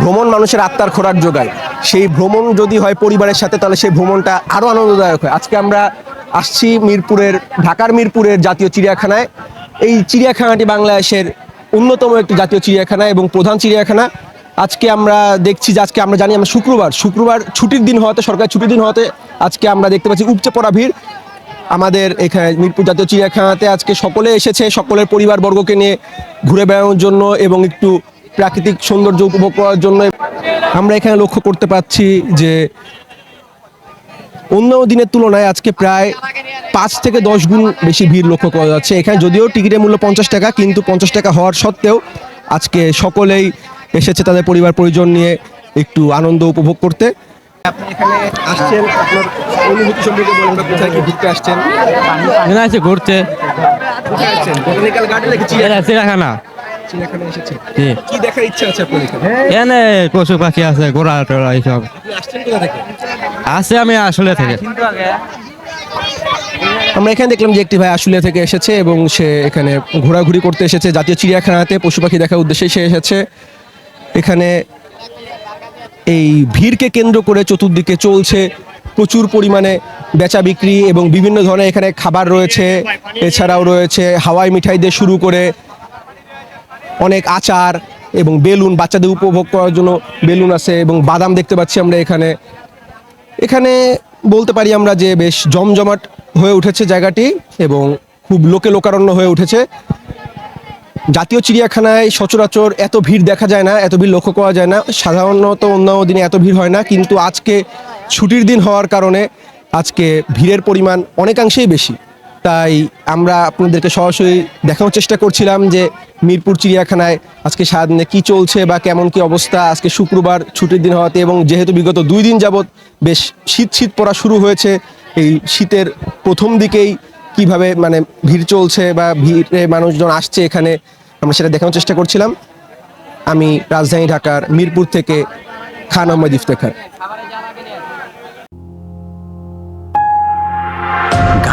ভ্রমণ মানুষের আত্মার খোরাক যোগায়। সেই ভ্রমণ যদি হয় পরিবারের সাথে, তাহলে সেই ভ্রমণটা আরও আনন্দদায়ক হয়। আজকে আমরা আসছি মিরপুরের, ঢাকার মিরপুরের জাতীয় চিড়িয়াখানায়। এই চিড়িয়াখানাটি বাংলাদেশের অন্যতম একটি জাতীয় চিড়িয়াখানা এবং প্রধান চিড়িয়াখানা। আজকে আমরা দেখছি যে আজকে আমরা জানি আমরা শুক্রবার। শুক্রবার ছুটির দিন হওয়াতে, সরকারি ছুটির দিন হওয়াতে আজকে আমরা দেখতে পাচ্ছি উপচে পড়া ভিড়। আমাদের এখানে মিরপুর জাতীয় চিড়িয়াখানাতে আজকে সকলে এসেছে, সকলের পরিবারবর্গকে নিয়ে ঘুরে বেড়ানোর জন্য এবং একটু প্রাকৃতিক সৌন্দর্য উপভোগ করার জন্য আমরা এখানে লক্ষ্য করতে পাচ্ছি যে অন্য দিনের তুলনায় আজকে প্রায় পাঁচ থেকে দশ গুণ বেশি ভিড় লক্ষ্য করা যাচ্ছে। এখানে যদিও টিকিটের মূল্য পঞ্চাশ টাকা কিন্তু পঞ্চাশ টাকা হওয়ার সত্ত্বেও আজকে সকলেই এসেছে তাদের পরিবার পরিজন নিয়ে একটু আনন্দ উপভোগ করতে। আপনি এখানে আসছেন আপনার অনুভূতি সম্পর্কে বলুন কোথায় কি ঘুরতে আসছেন? ঘুরতে। চিড়িয়াখানা কি? দেখার ইচ্ছা আছে আপনার এখানে? এখানে পশু পাখি আছে ঘোড়া টোড়া এইসব। আসছেন কোথা থেকে? আছে আমি আসলে থেকে। আমরা এখানে দেখলাম যে একটি ভাই আশুলিয়া থেকে এসেছে এবং সে এখানে ঘোরাঘুরি করতে এসেছে। জাতীয় চিড়িয়াখানাতে পশু পাখি দেখার উদ্দেশ্যে সে এসেছে। এখানে এই ভিড়কে কেন্দ্র করে চতুর্দিকে চলছে প্রচুর পরিমাণে বেচা বিক্রি এবং বিভিন্ন ধরনের এখানে খাবার রয়েছে। এছাড়াও রয়েছে হাওয়াই মিঠাই দিয়ে শুরু করে অনেক আচার এবং বেলুন বাচ্চাদের উপভোগ করার জন্য বেলুন আছে এবং বাদাম দেখতে পাচ্ছি আমরা এখানে। এখানে বলতে পারি আমরা যে বেশ জমজমাট হয়ে উঠেছে জায়গাটি এবং খুব লোকে লোকারণ্য হয়ে উঠেছে। জাতীয় চিড়িয়াখানায় সচরাচর এত ভিড় দেখা যায় না, এত ভিড় লক্ষ্য করা যায় না। সাধারণত অন্য দিনে এত ভিড় হয় না, কিন্তু আজকে ছুটির দিন হওয়ার কারণে আজকে ভিড়ের পরিমাণ অনেকাংশেই বেশি। তাই আমরা আপনাদেরকে সরাসরি দেখানোর চেষ্টা করছিলাম যে মিরপুর চিড়িয়াখানায় আজকে সারাদিনে কি চলছে বা কেমন কি অবস্থা। আজকে শুক্রবার ছুটির দিন হওয়াতে এবং যেহেতু বিগত দুই দিন যাবৎ বেশ শীত শীত পড়া শুরু হয়েছে, এই শীতের প্রথম দিকেই কীভাবে মানে ভিড় চলছে বা ভিড়ে মানুষজন আসছে এখানে আমরা সেটা দেখানোর চেষ্টা করছিলাম। আমি রাজধানী ঢাকার মিরপুর থেকে খান আহমেদ ইফতেখার।